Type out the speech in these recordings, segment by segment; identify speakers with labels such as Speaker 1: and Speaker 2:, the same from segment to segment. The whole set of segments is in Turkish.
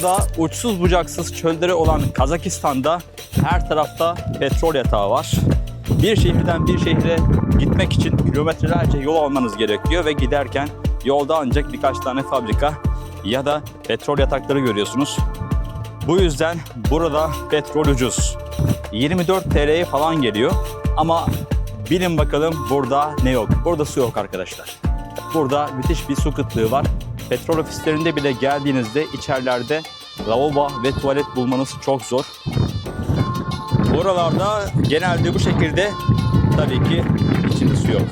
Speaker 1: Burada uçsuz bucaksız çölleri olan Kazakistan'da her tarafta petrol yatağı var. Bir şehirden bir şehre gitmek için kilometrelerce yol almanız gerekiyor ve giderken yolda ancak birkaç tane fabrika ya da petrol yatakları görüyorsunuz. Bu yüzden burada petrol ucuz. 24 TL'ye falan geliyor ama bilin bakalım burada ne yok. Burada su yok arkadaşlar. Burada müthiş bir su kıtlığı var. Petrol ofislerinde bile geldiğinizde içerilerde lavabo ve tuvalet bulmanız çok zor. Buralarda genelde bu şekilde tabii ki içinde su yok.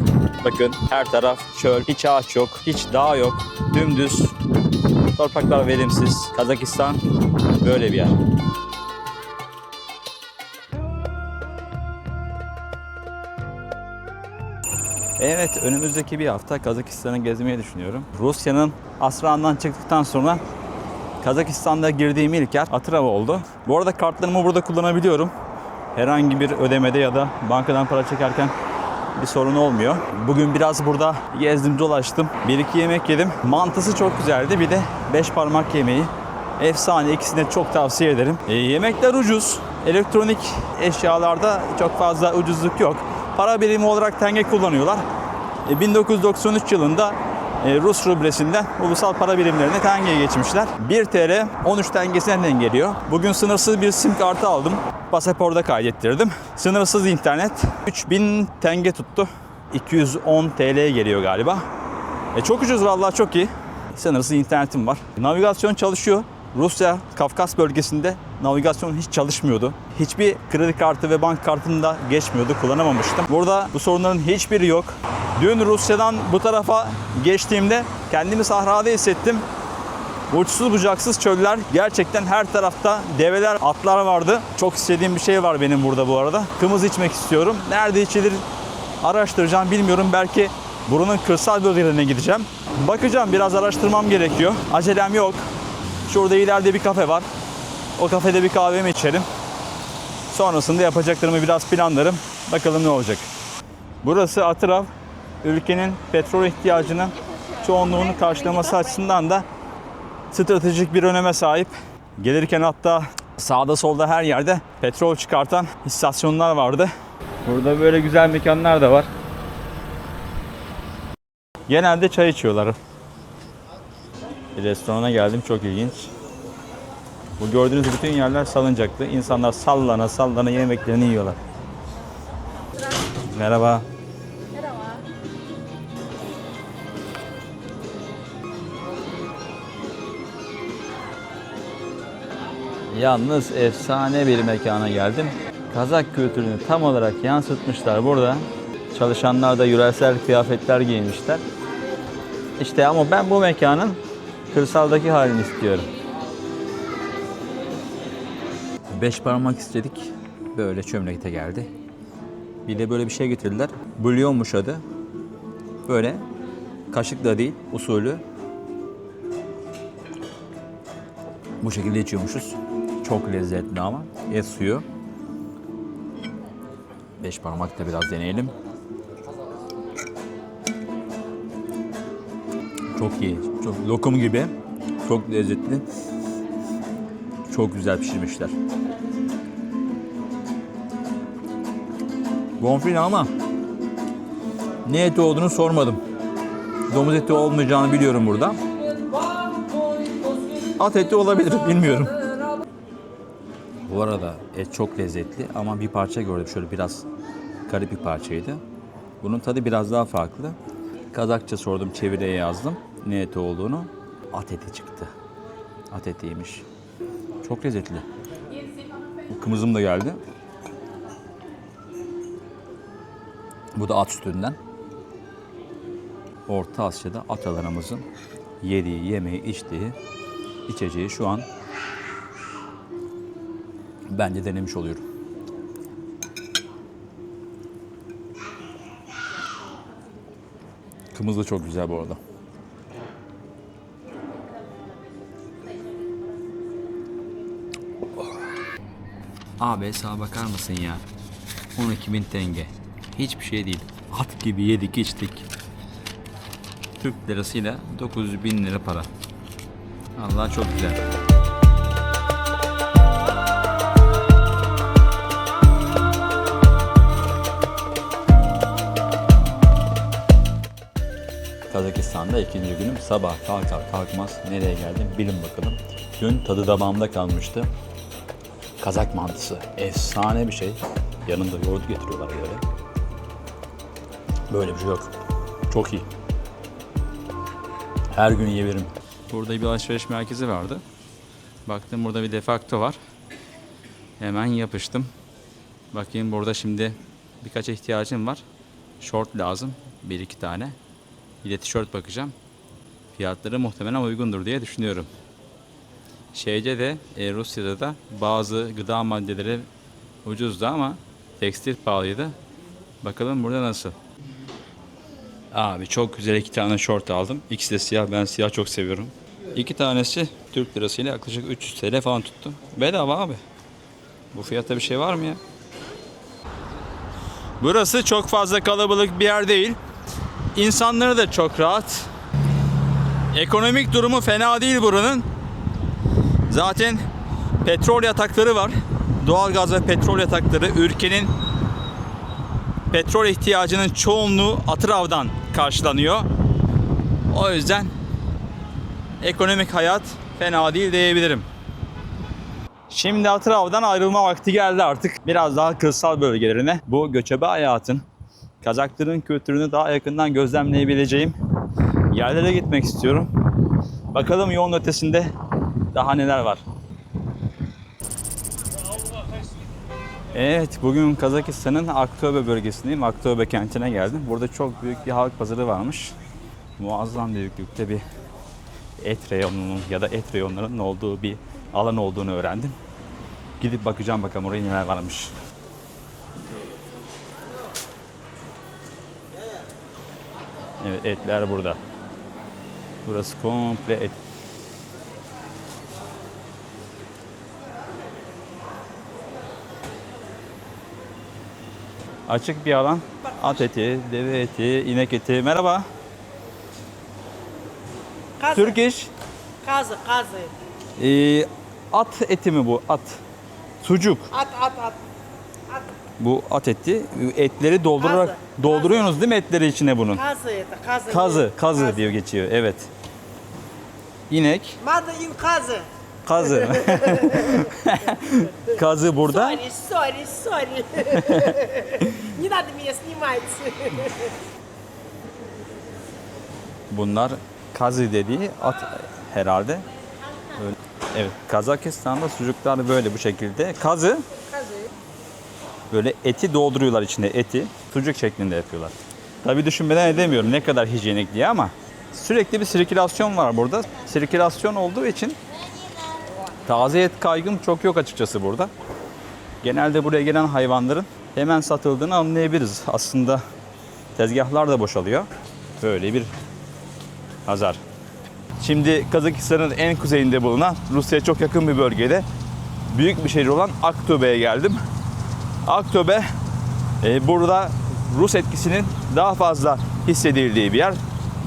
Speaker 1: Bakın her taraf çöl, hiç ağaç yok, hiç dağ yok, dümdüz. Topraklar verimsiz. Kazakistan böyle bir yer. Evet, önümüzdeki bir hafta Kazakistan'ı gezmeyi düşünüyorum. Rusya'nın Asran'dan çıktıktan sonra Kazakistan'da girdiğim ilk yer Atrava oldu. Bu arada kartlarımı burada kullanabiliyorum. Herhangi bir ödemede ya da bankadan para çekerken bir sorun olmuyor. Bugün biraz burada gezdim dolaştım. Bir iki yemek yedim. Mantısı çok güzeldi. Bir de beş parmak yemeği. Efsane ikisini çok tavsiye ederim. E, yemekler ucuz. Elektronik eşyalarda çok fazla ucuzluk yok. Para birimi olarak tenge kullanıyorlar. E, 1993 yılında e, Rus rublesinden ulusal para birimlerine tengeye geçmişler. 1 TL 13 tengesine denk geliyor. Bugün sınırsız bir sim kartı aldım. Pasaporda kaydettirdim. Sınırsız internet 3000 tenge tuttu. 210 TL geliyor galiba. E, çok ucuz vallahi çok iyi. Sınırsız internetim var. Navigasyon çalışıyor. Rusya, Kafkas bölgesinde navigasyon hiç çalışmıyordu. Hiçbir kredi kartı ve bank kartında geçmiyordu, kullanamamıştım. Burada bu sorunların hiçbiri yok. Dün Rusya'dan bu tarafa geçtiğimde kendimi sahrada hissettim. Uçsuz bucaksız çöller. Gerçekten her tarafta develer, atlar vardı. Çok istediğim bir şey var benim burada bu arada. Kımız içmek istiyorum. Nerede içilir araştıracağım bilmiyorum. Belki buranın kırsal bölgelerine gideceğim. Bakacağım biraz araştırmam gerekiyor. Acelem yok. Şurada ileride bir kafe var. O kafede bir kahvemi içerim. Sonrasında yapacaklarımı biraz planlarım. Bakalım ne olacak. Burası Atrav. Ülkenin petrol ihtiyacının çoğunluğunu karşılaması açısından da stratejik bir öneme sahip. Gelirken hatta sağda solda her yerde petrol çıkartan istasyonlar vardı. Burada böyle güzel mekanlar da var. Genelde çay içiyorlar. Bir restorana geldim çok ilginç. Bu gördüğünüz bütün yerler salıncaklı. İnsanlar sallana sallana yemeklerini yiyorlar. Merhaba. Yalnız efsane bir mekana geldim. Kazak kültürünü tam olarak yansıtmışlar burada. Çalışanlar da yöresel kıyafetler giymişler. İşte ama ben bu mekanın kırsaldaki halini istiyorum. Beş parmak istedik. Böyle çömlekte geldi. Bir de böyle bir şey getirdiler. Bulyonmuş adı. Böyle kaşıkla değil usulü. Bu şekilde içiyormuşuz. Çok lezzetli ama. Et suyu. Beş parmak da biraz deneyelim. Çok iyi. Çok lokum gibi. Çok lezzetli. Çok güzel pişirmişler. Bonfile ama ne eti olduğunu sormadım. Domuz eti olmayacağını biliyorum burada. At eti olabilir bilmiyorum. Bu arada et çok lezzetli ama bir parça gördüm şöyle biraz garip bir parçaydı. Bunun tadı biraz daha farklı. Kazakça sordum çeviriye yazdım ne eti olduğunu. At eti çıktı. At etiymiş. Çok lezzetli. Kımızım da geldi. Bu da at sütünden. Orta Asya'da atalarımızın yediği, yemeği, içtiği, içeceği şu an ben de denemiş oluyorum. Kımız da çok güzel bu arada. Abi sağa bakar mısın ya? 12 bin tenge. Hiçbir şey değil. At gibi yedik içtik. Türk lirasıyla 900 bin lira para. Allah çok güzel. Kazakistan'da ikinci günüm sabah kalkar kalkmaz nereye geldim bilin bakalım. Dün tadı damağımda kalmıştı. Kazak mantısı. Efsane bir şey. Yanında yoğurt getiriyorlar böyle. Böyle bir şey yok. Çok iyi. Her gün yiyebilirim. Burada bir alışveriş merkezi vardı. Baktım burada bir defakto var. Hemen yapıştım. Bakayım burada şimdi birkaç ihtiyacım var. Short lazım. Bir iki tane. Bir de tişört bakacağım. Fiyatları muhtemelen uygundur diye düşünüyorum. Şeyde de e, Rusya'da da bazı gıda maddeleri ucuzdu ama tekstil pahalıydı. Bakalım burada nasıl. Abi çok güzel iki tane short aldım. İkisi de siyah. Ben siyah çok seviyorum. İki tanesi Türk lirasıyla yaklaşık 300 TL falan tuttu. Bedava abi. Bu fiyatta bir şey var mı ya? Burası çok fazla kalabalık bir yer değil. İnsanları da çok rahat. Ekonomik durumu fena değil buranın. Zaten petrol yatakları var. Doğalgaz ve petrol yatakları ülkenin petrol ihtiyacının çoğunluğu Atırav'dan karşılanıyor. O yüzden ekonomik hayat fena değil diyebilirim. Şimdi Atırav'dan ayrılma vakti geldi artık. Biraz daha kırsal bölgelerine bu göçebe hayatın, Kazakların kültürünü daha yakından gözlemleyebileceğim yerlere gitmek istiyorum. Bakalım yolun ötesinde daha neler var. Evet, bugün Kazakistan'ın Aktobe bölgesindeyim. Aktobe kentine geldim. Burada çok büyük bir halk pazarı varmış. Muazzam büyüklükte bir et reyonunun ya da et reyonlarının olduğu bir alan olduğunu öğrendim. Gidip bakacağım bakalım oraya neler varmış. Evet etler burada. Burası komple et. Açık bir alan. At eti, deve eti, inek eti. Merhaba.
Speaker 2: Kazı,
Speaker 1: Türk iş.
Speaker 2: kazı, kazı.
Speaker 1: Ee, at eti mi bu? At. Sucuk.
Speaker 2: At, at, at. At,
Speaker 1: Bu at eti. Etleri doldurarak
Speaker 2: Kazı.
Speaker 1: dolduruyorsunuz değil mi etleri içine bunun?
Speaker 2: kazı eti, kazı.
Speaker 1: Kazı, kazı diyor geçiyor. Evet. İnek,
Speaker 2: in kazı.
Speaker 1: kazı. kazı burada.
Speaker 2: Sorry, sorry, sorry. Не надо меня снимать.
Speaker 1: Bunlar kazı dediği at herhalde. Öyle. Evet, Kazakistan'da sucuklar böyle bu şekilde. Kazı
Speaker 2: Kazı.
Speaker 1: böyle eti dolduruyorlar içine eti. Sucuk şeklinde yapıyorlar. Tabii düşünmeden edemiyorum ne kadar hijyenik diye ama sürekli bir sirkülasyon var burada. Sirkülasyon olduğu için taze et kaygım çok yok açıkçası burada. Genelde buraya gelen hayvanların hemen satıldığını anlayabiliriz. Aslında tezgahlar da boşalıyor. Böyle bir pazar. Şimdi Kazakistan'ın en kuzeyinde bulunan Rusya'ya çok yakın bir bölgede büyük bir şehir olan Aktobe'ye geldim. Aktobe e, burada Rus etkisinin daha fazla hissedildiği bir yer.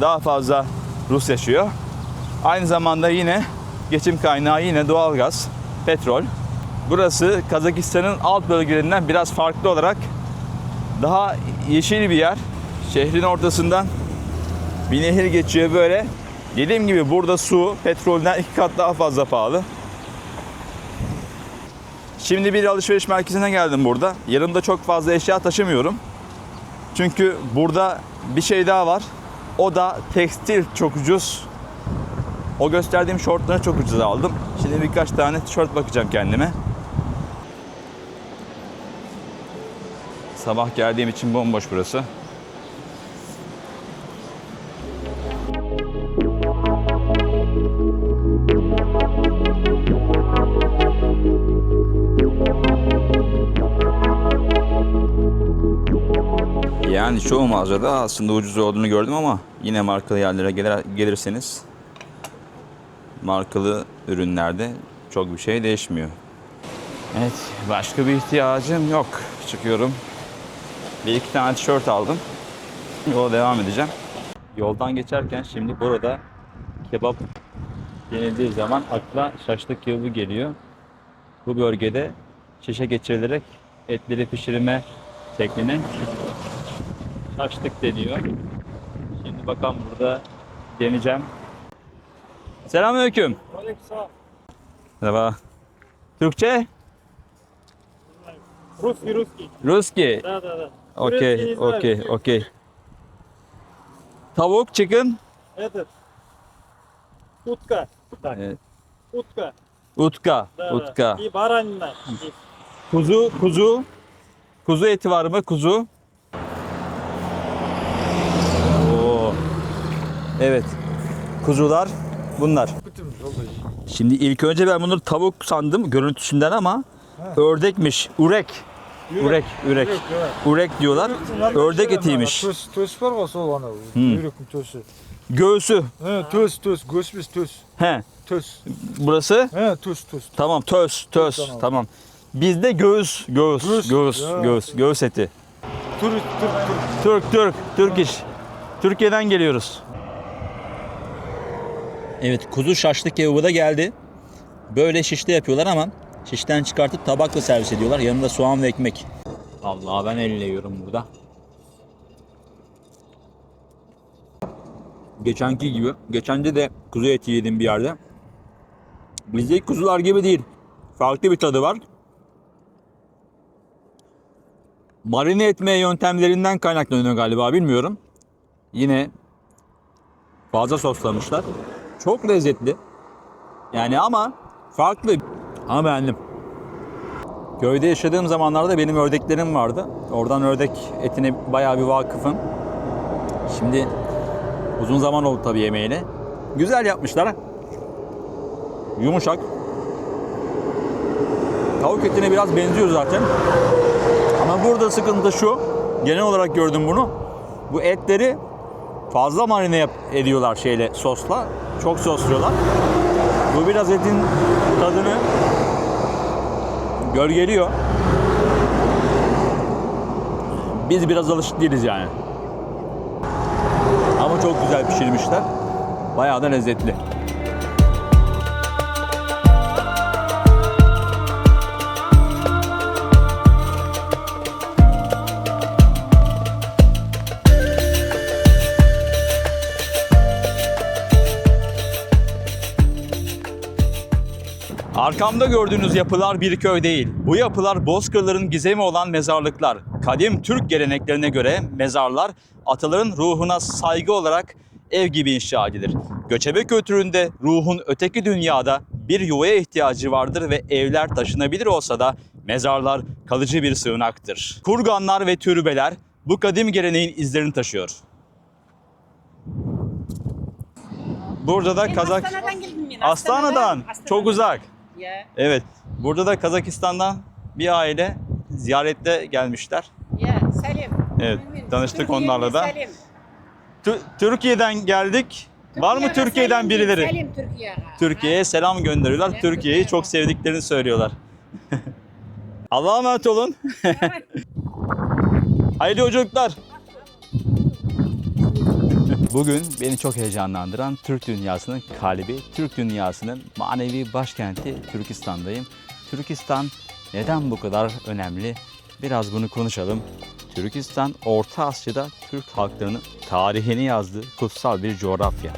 Speaker 1: Daha fazla Rus yaşıyor. Aynı zamanda yine geçim kaynağı yine doğalgaz, petrol. Burası Kazakistan'ın alt bölgelerinden biraz farklı olarak daha yeşil bir yer. Şehrin ortasından bir nehir geçiyor böyle. Dediğim gibi burada su petrolden iki kat daha fazla pahalı. Şimdi bir alışveriş merkezine geldim burada. Yanımda çok fazla eşya taşımıyorum. Çünkü burada bir şey daha var. O da tekstil çok ucuz. O gösterdiğim şortları çok ucuz aldım. Şimdi birkaç tane tişört bakacağım kendime. Sabah geldiğim için bomboş burası. Yani çoğu mağazada aslında ucuz olduğunu gördüm ama yine markalı yerlere gelir, gelirseniz markalı ürünlerde çok bir şey değişmiyor. Evet, başka bir ihtiyacım yok. Çıkıyorum. Bir iki tane tişört aldım. Yola devam edeceğim. Yoldan geçerken şimdi burada kebap denildiği zaman akla şaşlık kebabı geliyor. Bu bölgede şişe geçirilerek etleri pişirme şekline şaşlık deniyor. Şimdi bakalım burada deneyeceğim. Selamünaleyküm. Merhaba. Türkçe?
Speaker 3: Русский, русский.
Speaker 1: Ruski.
Speaker 3: Да, да, да.
Speaker 1: Okey,
Speaker 3: Турецкий не знаю.
Speaker 1: okey, okey. Tavuk, chicken,
Speaker 3: Этот. Утка. Так,
Speaker 1: Evet.
Speaker 3: утка.
Speaker 1: utka,
Speaker 3: Да,
Speaker 1: utka.
Speaker 3: да. И баранина. есть.
Speaker 1: Kuzu, kuzu. Kuzu eti var mı? Kuzu. Oo. Evet. Kuzular bunlar. Şimdi ilk önce ben bunları tavuk sandım görüntüsünden ama ördekmiş. Urek. Urek, ürek. Urek diyorlar. Ördek etiymiş.
Speaker 4: төс төс бар ғой сол анау
Speaker 1: Hmm.
Speaker 4: үйректің төсі
Speaker 1: Göğsü.
Speaker 4: He, төс төс көш емес төс
Speaker 1: He.
Speaker 4: төс
Speaker 1: Burası
Speaker 4: He, төс төс
Speaker 1: tamam töz, töz.
Speaker 4: Tamam.
Speaker 1: Tamam. Bizde göğüs, göğüs, göğüs,
Speaker 4: Göğüs,
Speaker 1: göğüs,
Speaker 4: ya.
Speaker 1: göğüs, eti.
Speaker 4: түр түр түр
Speaker 1: Türk, Türk, Türk iş. Türkiye'den geliyoruz. Evet, kuzu şaşlı kebabı da geldi. Böyle şişte yapıyorlar ama şişten çıkartıp tabakla servis ediyorlar. Yanında soğan ve ekmek. Allah ben elle yiyorum burada. Geçenki gibi. Geçence de kuzu eti yedim bir yerde. Bizdeki kuzular gibi değil. Farklı bir tadı var. Marine etme yöntemlerinden kaynaklanıyor galiba bilmiyorum. Yine fazla soslamışlar. Çok lezzetli. Yani ama farklı. Ama beğendim. Köyde yaşadığım zamanlarda benim ördeklerim vardı. Oradan ördek etine bayağı bir vakıfım. Şimdi uzun zaman oldu tabii yemeğine. Güzel yapmışlar. Yumuşak. Tavuk etine biraz benziyor zaten. Ama burada sıkıntı şu. Genel olarak gördüm bunu. Bu etleri fazla marine yap ediyorlar şeyle sosla. Çok sosluyorlar. Bu biraz etin tadını gölgeliyor. Biz biraz alışık değiliz yani. Ama çok güzel pişirmişler. Bayağı da lezzetli. Arkamda gördüğünüz yapılar bir köy değil. Bu yapılar bozkırların gizemi olan mezarlıklar. Kadim Türk geleneklerine göre mezarlar ataların ruhuna saygı olarak ev gibi inşa edilir. Göçebe kültüründe ruhun öteki dünyada bir yuvaya ihtiyacı vardır ve evler taşınabilir olsa da mezarlar kalıcı bir sığınaktır. Kurganlar ve türbeler bu kadim geleneğin izlerini taşıyor. Burada da Kazak
Speaker 2: Astana'dan geldim ben.
Speaker 1: Astana'dan çok uzak.
Speaker 2: Ya.
Speaker 1: Evet. Burada da Kazakistan'dan bir aile ziyarette gelmişler.
Speaker 2: Ya Selim.
Speaker 1: Evet, tanıştık
Speaker 2: Türkiye'li
Speaker 1: onlarla da.
Speaker 2: Selim.
Speaker 1: Tü- Türkiye'den geldik. Var mı Türkiye'den
Speaker 2: Selim,
Speaker 1: birileri?
Speaker 2: Selim Türkiye'ye.
Speaker 1: Türkiye'ye selam gönderiyorlar.
Speaker 2: Selam
Speaker 1: Türkiye'yi
Speaker 2: Türkiye'ye.
Speaker 1: çok sevdiklerini söylüyorlar. Allah'a emanet olun. Hayırlı yolculuklar. Bugün beni çok heyecanlandıran Türk dünyasının kalbi, Türk dünyasının manevi başkenti Türkistan'dayım. Türkistan neden bu kadar önemli? Biraz bunu konuşalım. Türkistan, Orta Asya'da Türk halklarının tarihini yazdığı kutsal bir coğrafya.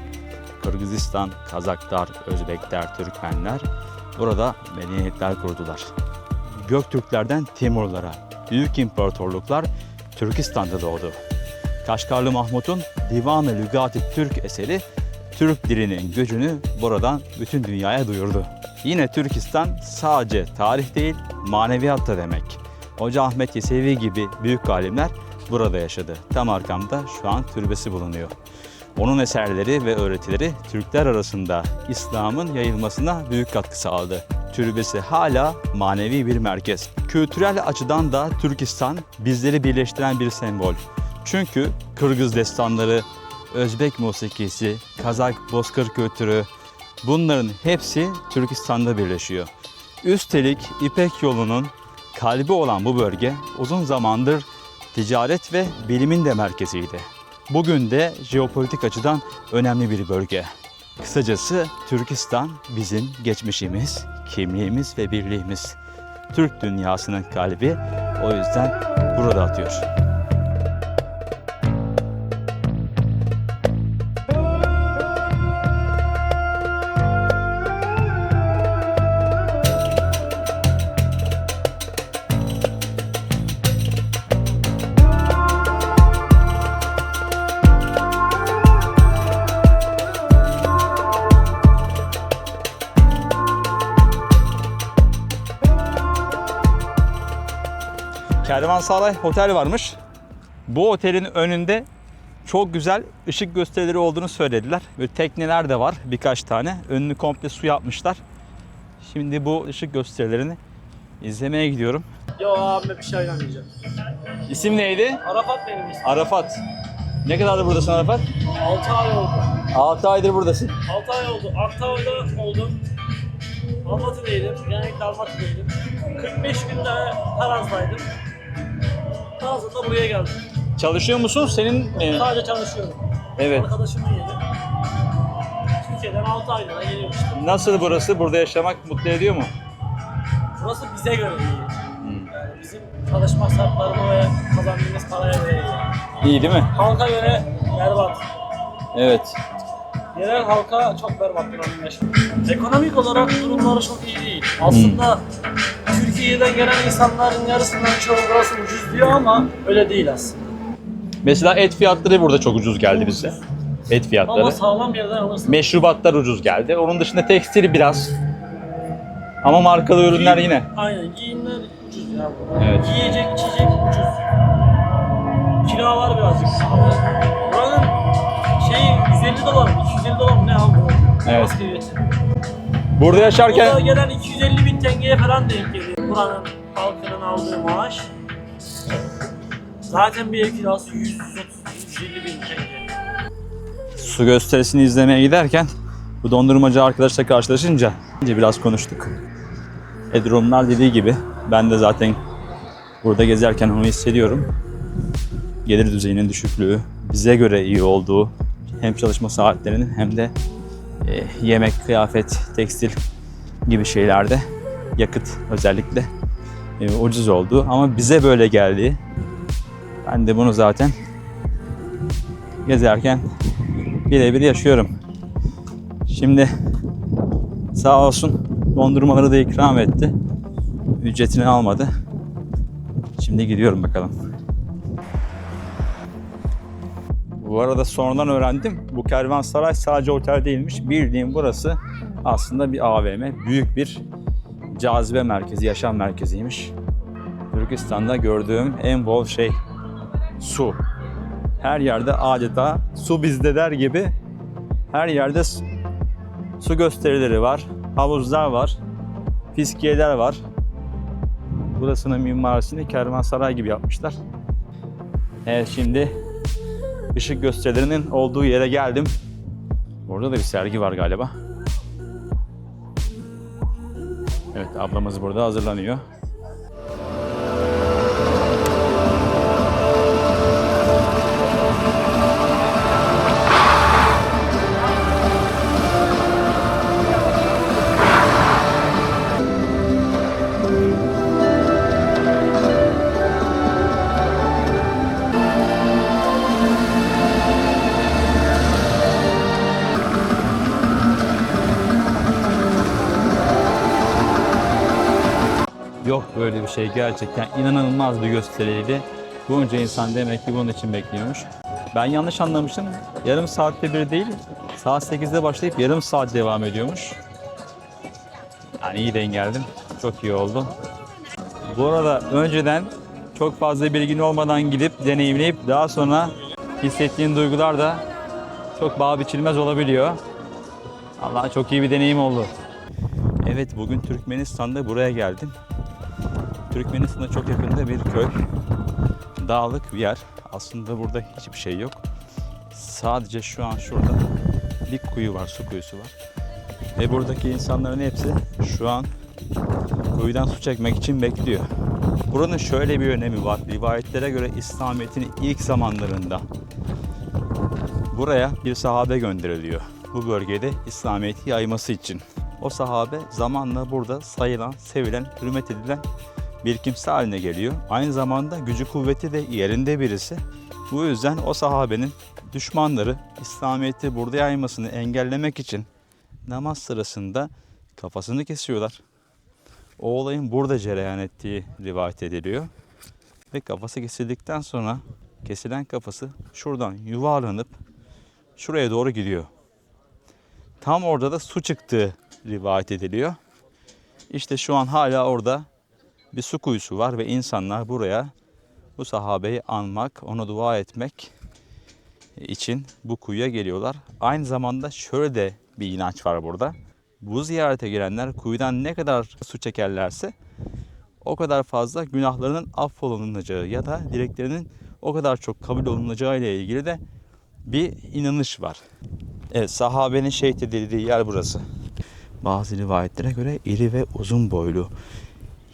Speaker 1: Kırgızistan, Kazaklar, Özbekler, Türkmenler burada medeniyetler kurdular. Göktürklerden Timurlara, büyük imparatorluklar Türkistan'da doğdu. Kaşgarlı Mahmut'un Divan-ı Lügati Türk eseri Türk dilinin gücünü buradan bütün dünyaya duyurdu. Yine Türkistan sadece tarih değil, maneviyat da demek. Hoca Ahmet Yesevi gibi büyük alimler burada yaşadı. Tam arkamda şu an türbesi bulunuyor. Onun eserleri ve öğretileri Türkler arasında İslam'ın yayılmasına büyük katkı sağladı. Türbesi hala manevi bir merkez. Kültürel açıdan da Türkistan bizleri birleştiren bir sembol. Çünkü Kırgız destanları, Özbek musikisi, Kazak bozkır kültürü bunların hepsi Türkistan'da birleşiyor. Üstelik İpek yolunun kalbi olan bu bölge uzun zamandır ticaret ve bilimin de merkeziydi. Bugün de jeopolitik açıdan önemli bir bölge. Kısacası Türkistan bizim geçmişimiz, kimliğimiz ve birliğimiz. Türk dünyasının kalbi o yüzden burada atıyor. Kervansaray Otel varmış. Bu otelin önünde çok güzel ışık gösterileri olduğunu söylediler. Böyle tekneler de var birkaç tane. Önünü komple su yapmışlar. Şimdi bu ışık gösterilerini izlemeye gidiyorum.
Speaker 3: Yo abime bir şey oynamayacağım.
Speaker 1: İsim neydi?
Speaker 3: Arafat benim ismim.
Speaker 1: Arafat. Ne kadardır buradasın Arafat?
Speaker 3: 6 ay oldu.
Speaker 1: 6 aydır buradasın.
Speaker 3: 6 ay oldu. Aktava'da oldum. Almatı'daydım. Genellikle Almatı'daydım. 45 günde Taraz'daydım. Taraz'dan da buraya geldim.
Speaker 1: Çalışıyor musun? Senin mi?
Speaker 3: Sadece çalışıyorum.
Speaker 1: Evet.
Speaker 3: Arkadaşımın yeri. Türkiye'den 6 aylığına geliyorum işte.
Speaker 1: Nasıl burası? Burada yaşamak mutlu ediyor mu?
Speaker 3: Burası bize göre iyi. Yani bizim çalışma şartlarına ve kazandığımız paraya göre iyi.
Speaker 1: İyi değil mi?
Speaker 3: Halka göre berbat.
Speaker 1: Evet.
Speaker 3: Yerel halka çok berbat durum yaşıyor. Ekonomik olarak durumları çok iyi değil. Aslında Türkiye'den gelen insanların yarısından çoğu burası ucuz diyor ama öyle değil aslında.
Speaker 1: Mesela et fiyatları burada çok ucuz geldi bize. Et
Speaker 3: Ama
Speaker 1: fiyatları.
Speaker 3: sağlam yerden alırsın.
Speaker 1: Meşrubatlar ucuz geldi. Onun dışında tekstili biraz. Ama markalı ürünler yine.
Speaker 3: Aynen giyimler ucuz ya burada.
Speaker 1: Evet.
Speaker 3: Yiyecek içecek ucuz. Kiralar birazcık. Ama buranın şeyi 150 dolar, 250 dolar mı ne abi?
Speaker 1: Evet.
Speaker 3: Asgari.
Speaker 1: Burada yaşarken
Speaker 3: Burada gelen 250 bin tengeye falan denk geliyor. Buranın halkının aldığı maaş. Zaten bir ev kirası 100-130-150 bin tenge.
Speaker 1: su gösterisini izlemeye giderken bu dondurmacı arkadaşla karşılaşınca biraz konuştuk. E dediği gibi ben de zaten burada gezerken onu hissediyorum. Gelir düzeyinin düşüklüğü, bize göre iyi olduğu hem çalışma saatlerinin hem de e, yemek, kıyafet, tekstil gibi şeylerde yakıt özellikle e, ucuz olduğu ama bize böyle geldiği ben de bunu zaten gezerken birebir yaşıyorum. Şimdi sağ olsun dondurmaları da ikram etti. Ücretini almadı. Şimdi gidiyorum bakalım. Bu arada sonradan öğrendim. Bu kervansaray sadece otel değilmiş. Bildiğim burası aslında bir AVM. Büyük bir cazibe merkezi, yaşam merkeziymiş. Türkistan'da gördüğüm en bol şey su. Her yerde adeta su bizde der gibi her yerde su- gösterileri var, havuzlar var, fiskiyeler var. Burasının mimarisini kervansaray gibi yapmışlar. Evet şimdi ışık gösterilerinin olduğu yere geldim. Orada da bir sergi var galiba. Evet ablamız burada hazırlanıyor. Bir şey gerçekten inanılmaz bir gösteriydi. Bunca insan demek ki bunun için bekliyormuş. Ben yanlış anlamıştım. Yarım saatte bir değil, saat 8'de başlayıp yarım saat devam ediyormuş. Yani iyi denk geldim. Çok iyi oldu. Bu arada önceden çok fazla bilgin olmadan gidip deneyimleyip daha sonra hissettiğin duygular da çok bağ biçilmez olabiliyor. Allah çok iyi bir deneyim oldu. Evet bugün Türkmenistan'da buraya geldim. Türkmenistan'a çok yakında bir köy. Dağlık bir yer. Aslında burada hiçbir şey yok. Sadece şu an şurada bir kuyu var, su kuyusu var. Ve buradaki insanların hepsi şu an kuyudan su çekmek için bekliyor. Buranın şöyle bir önemi var. Rivayetlere göre İslamiyet'in ilk zamanlarında buraya bir sahabe gönderiliyor. Bu bölgede İslamiyet'i yayması için. O sahabe zamanla burada sayılan, sevilen, hürmet edilen bir kimse haline geliyor. Aynı zamanda gücü kuvveti de yerinde birisi. Bu yüzden o sahabenin düşmanları İslamiyet'i burada yaymasını engellemek için namaz sırasında kafasını kesiyorlar. O olayın burada cereyan ettiği rivayet ediliyor. Ve kafası kesildikten sonra kesilen kafası şuradan yuvarlanıp şuraya doğru gidiyor. Tam orada da su çıktığı rivayet ediliyor. İşte şu an hala orada bir su kuyusu var ve insanlar buraya bu sahabeyi anmak, ona dua etmek için bu kuyuya geliyorlar. Aynı zamanda şöyle de bir inanç var burada. Bu ziyarete gelenler kuyudan ne kadar su çekerlerse o kadar fazla günahlarının affolunacağı ya da dileklerinin o kadar çok kabul olunacağı ile ilgili de bir inanış var. Evet, sahabenin şehit edildiği yer burası. Bazı rivayetlere göre iri ve uzun boylu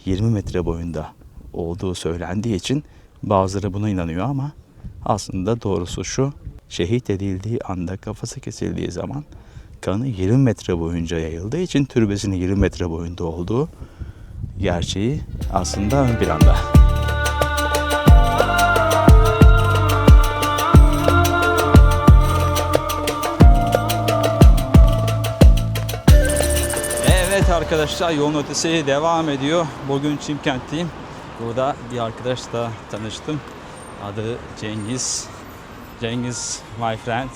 Speaker 1: 20 metre boyunda olduğu söylendiği için bazıları buna inanıyor ama aslında doğrusu şu şehit edildiği anda kafası kesildiği zaman kanı 20 metre boyunca yayıldığı için türbesinin 20 metre boyunda olduğu gerçeği aslında ön planda. Arkadaşlar yolun ötesi devam ediyor. Bugün Çimkent'teyim. Burada bir arkadaşla tanıştım. Adı Cengiz. Cengiz my friend.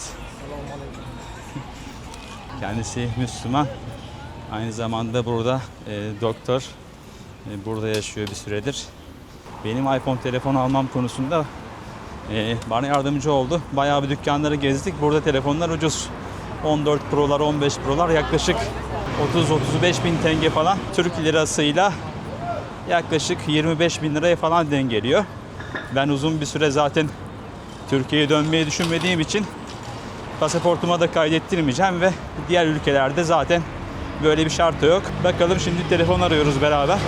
Speaker 1: Kendisi Müslüman. Aynı zamanda burada e, doktor. E, burada yaşıyor bir süredir. Benim iPhone telefonu almam konusunda e, bana yardımcı oldu. Bayağı bir dükkanları gezdik. Burada telefonlar ucuz. 14 Pro'lar, 15 Pro'lar yaklaşık 30-35 bin tenge falan Türk lirasıyla yaklaşık 25 bin liraya falan denk geliyor. Ben uzun bir süre zaten Türkiye'ye dönmeyi düşünmediğim için pasaportuma da kaydettirmeyeceğim ve diğer ülkelerde zaten böyle bir şart da yok. Bakalım şimdi telefon arıyoruz beraber.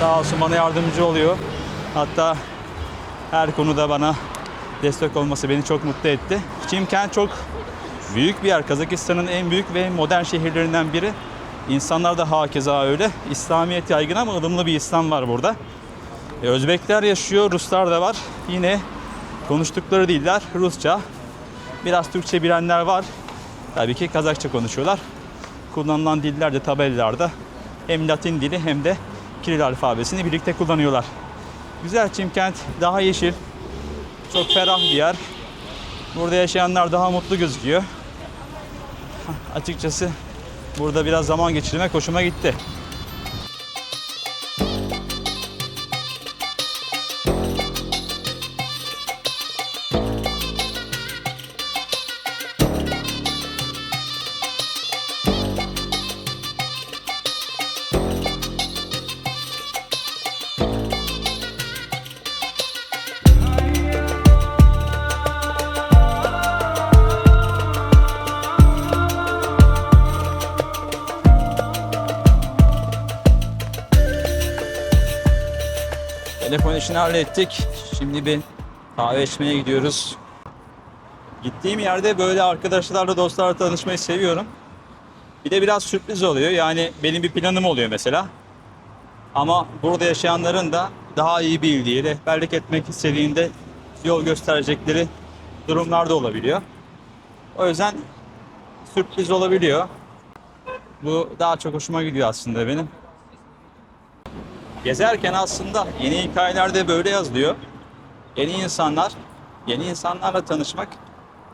Speaker 1: Sağ olsun bana yardımcı oluyor. Hatta her konuda bana destek olması beni çok mutlu etti. Çimkent çok büyük bir yer. Kazakistan'ın en büyük ve modern şehirlerinden biri. İnsanlar da hakeza öyle. İslamiyet yaygın ama ılımlı bir İslam var burada. E, Özbekler yaşıyor, Ruslar da var. Yine konuştukları diller Rusça. Biraz Türkçe bilenler var. Tabii ki Kazakça konuşuyorlar. Kullanılan diller de tabelalarda hem Latin dili hem de Kiril alfabesini birlikte kullanıyorlar. Güzel Çimkent, daha yeşil. Çok ferah bir yer. Burada yaşayanlar daha mutlu gözüküyor. Açıkçası burada biraz zaman geçirmek hoşuma gitti. Telefon işini hallettik. Şimdi bir kahve içmeye gidiyoruz. Gittiğim yerde böyle arkadaşlarla, dostlarla tanışmayı seviyorum. Bir de biraz sürpriz oluyor. Yani benim bir planım oluyor mesela. Ama burada yaşayanların da daha iyi bildiği, rehberlik etmek istediğinde yol gösterecekleri durumlar da olabiliyor. O yüzden sürpriz olabiliyor. Bu daha çok hoşuma gidiyor aslında benim. Gezerken aslında yeni hikayelerde böyle yazılıyor. Yeni insanlar, yeni insanlarla tanışmak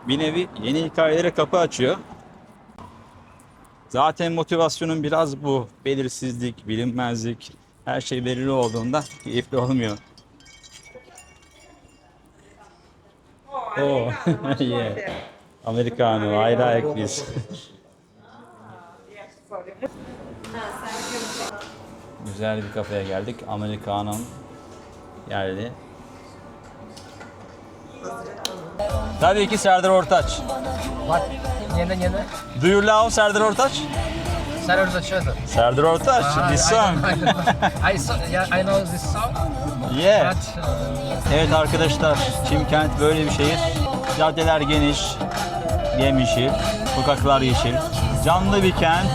Speaker 1: bir nevi yeni hikayelere kapı açıyor. Zaten motivasyonun biraz bu. Belirsizlik, bilinmezlik, her şey belirli olduğunda keyifli olmuyor. Oh, yeah. Americano, I like this. Güzel bir kafeye geldik. Americano'nun yerli. Tabii ki Serdar Ortaç.
Speaker 5: What? Yeniden yeniden.
Speaker 1: Do you love Serdar Ortaç?
Speaker 5: Sarı Rıza Çözdü.
Speaker 1: Serdar Ortaç, this song.
Speaker 5: I, yeah, I know this song,
Speaker 1: Yeah.
Speaker 5: but uh,
Speaker 1: Evet arkadaşlar, Çimkent böyle bir şehir. Caddeler geniş, yemyeşil, sokaklar yeşil. Canlı bir kent.